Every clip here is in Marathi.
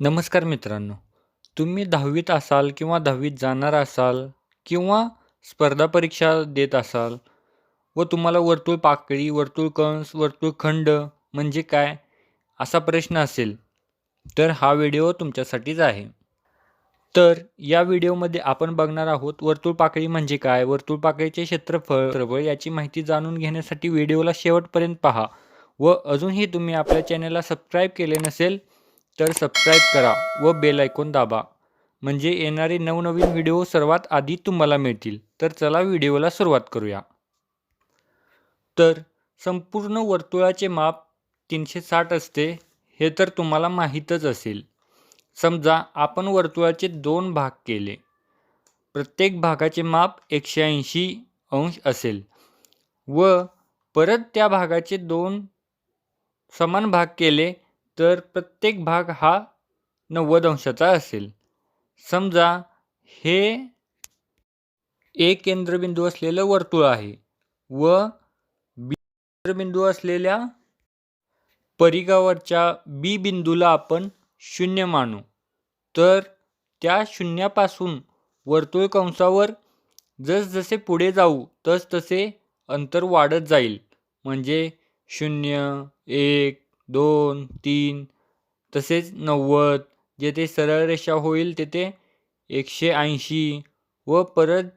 नमस्कार मित्रांनो तुम्ही दहावीत असाल किंवा दहावीत जाणार असाल किंवा स्पर्धा परीक्षा देत असाल व तुम्हाला वर्तुळ पाकळी वर्तुळ कंस वर्तुळ खंड म्हणजे काय असा प्रश्न असेल तर हा व्हिडिओ तुमच्यासाठीच आहे. तर या व्हिडिओमध्ये आपण बघणार आहोत वर्तुळ पाकळी म्हणजे काय वर्तुळ पाकळीचे क्षेत्रफळ प्रबळ याची माहिती जाणून घेण्यासाठी व्हिडिओला शेवटपर्यंत पहा व अजूनही तुम्ही आपल्या चॅनलला सबस्क्राईब केले नसेल तर सबस्क्राईब करा व बेल ऐकून दाबा. म्हणजे येणारे नवनवीन व्हिडिओ सर्वात आधी तुम्हाला मिळतील. तर चला व्हिडिओला सुरुवात करूया. तर संपूर्ण वर्तुळाचे माप तीनशे साठ असते हे तर तुम्हाला माहीतच असेल. समजा आपण वर्तुळाचे दोन भाग केले. प्रत्येक भागाचे माप एकशे ऐंशी अंश असेल. व परत त्या भागाचे दोन समान भाग केले तर प्रत्येक भाग हा नव्वद अंशाचा असेल. समजा हे एक केंद्रबिंदू असलेलं वर्तुळ आहे व बी केंद्रबिंदू असलेल्या परिघावरच्या बी बिंदूला आपण शून्य मानू. तर त्या शून्यापासून वर्तुळ कंसावर जसजसे पुढे जाऊ तस तसे अंतर वाढत जाईल. म्हणजे शून्य एक दोन तीन तसेच नव्वद जेथे सरळ रेषा होईल तेथे एकशे ऐंशी व परत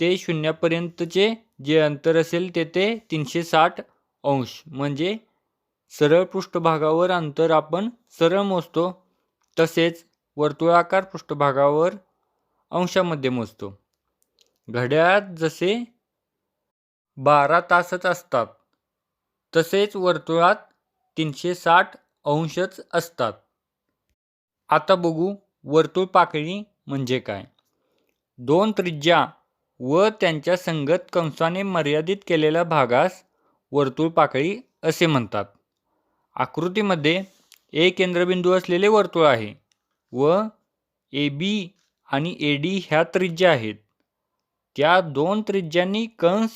ते शून्यापर्यंतचे जे अंतर असेल तेथे तीनशे साठ अंश. म्हणजे सरळ पृष्ठभागावर अंतर आपण सरळ मोजतो तसेच वर्तुळाकार पृष्ठभागावर अंशामध्ये मोजतो. घड्याळात जसे बारा तासच असतात तसेच वर्तुळात तीनशे साठ अंशच असतात. आता बघू वर्तुळ पाकळी म्हणजे काय? दोन त्रिज्या व त्यांच्या संगत कंसाने मर्यादित केलेल्या भागास वर्तुळ पाकळी असे म्हणतात. आकृतीमध्ये ए केंद्रबिंदू असलेले वर्तुळ आहे व ए बी आणि ए डी ह्या त्रिज्या आहेत. त्या दोन त्रिज्यांनी कंस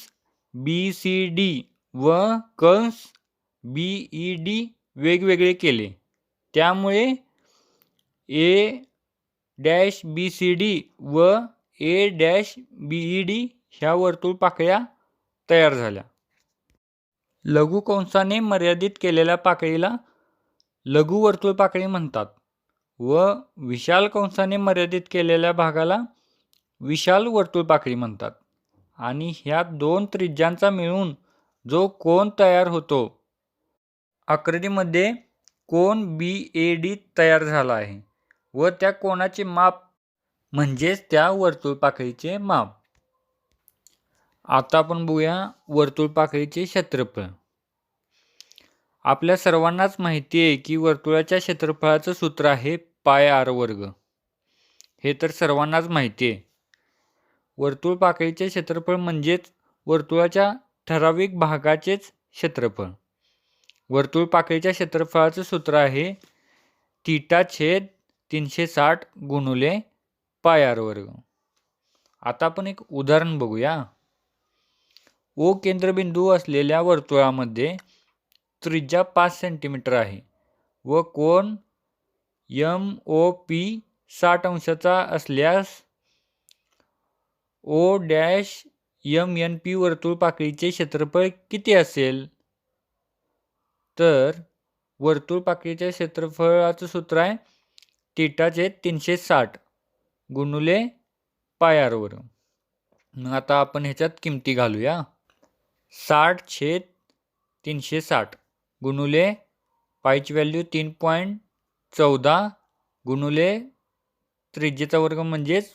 बी सी डी व कंस बी ई डी वेगवेगळे केले. त्यामुळे A dash B C D व A dash B E D ह्या वर्तुळ पाकळ्या तयार झाल्या. लघु कंसाने मर्यादित केलेल्या पाकळीला लघु वर्तुळ पाकळी म्हणतात व विशाल कंसाने मर्यादित केलेल्या भागाला विशाल वर्तुळ पाकळी म्हणतात. आणि ह्या दोन त्रिज्यांचा मिळून जो कोण तयार होतो आकृतीमध्ये कोन बी ए डी तयार झाला आहे व त्या कोणाचे माप म्हणजेच त्या वर्तुळ पाकळीचे माप. आता आपण बघूया वर्तुळ पाकळीचे क्षेत्रफळ. आपल्या सर्वांनाच माहिती आहे की वर्तुळाच्या क्षेत्रफळाचं सूत्र आहे पाय आर वर्ग. हे तर सर्वांनाच माहिती आहे. वर्तुळ पाकळीचे क्षेत्रफळ म्हणजेच वर्तुळाच्या ठराविक भागाचेच क्षेत्रफळ. वर्तुळ पाकळीच्या क्षेत्रफळाचं सूत्र आहे. तीटा छेद तीनशे साठ गुणुले पायार वर्ग. आता आपण एक उदाहरण बघूया. ओ केंद्रबिंदू असलेल्या वर्तुळामध्ये त्रिज्या पाच सेंटीमीटर आहे व कोण यम ओ पी साठ अंशाचा असल्यास O dash M N P वर्तुळ पाकळीचे क्षेत्रफळ किती असेल? तर वर्तुळ पाकळीच्या क्षेत्रफळाचं सूत्र आहे तिटाचे तीनशे साठ गुणुले पायारवर मग आता आपण ह्याच्यात किमती घालूया. साठ छेद तीनशे साठ गुणुले पायची व्हॅल्यू तीन पॉईंट चौदा गुणुले त्रिज्येचा वर्ग म्हणजेच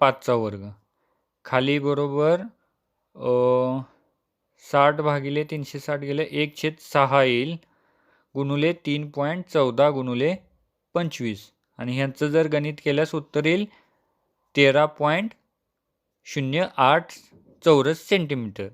पाचचा वर्ग. खाली बरोबर साठ भागिले तीनशे साठ गेले एक छेद सहा येईल. गुणुले तीन पॉईंट चौदा गुणुले पंचवीस. आणि ह्यांचं जर गणित केल्यास उत्तर येईल तेरा पॉईंट शून्य आठ चौरस सेंटीमीटर.